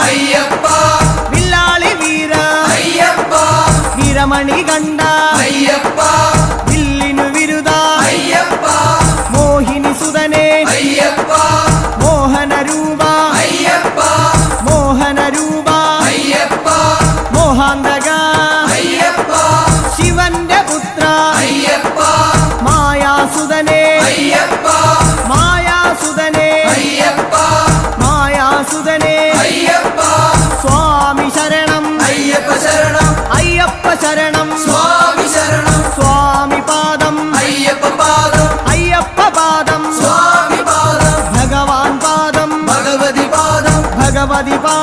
ஐயப்பா. வில்லாளி வீரா. ஐயப்பா. வீரமணி கண்டா. ஐயப்பா. வில்லினு விருதா. ஐயப்பா. மோகினி சுதனே. ஐயப்பா. மோகன ரூபா. ஐயப்பா. மோகன ரூபா. ஐயப்பா. மோகாந்தகா. ஐயப்பா. சிவന്റെ പുത്ര അയ്യപ്പ മായാസുതനേ ஐயப்ப சரணம். ஐயப்ப சரணம். சுவாமி சரணம். சுவாமி பாதம். ஐயப்ப பாதம். ஐயப்ப பாதம். சுவாமி பாதம். பகவான் பாதம். பகவதி பாதம். பகவதி பாதம்.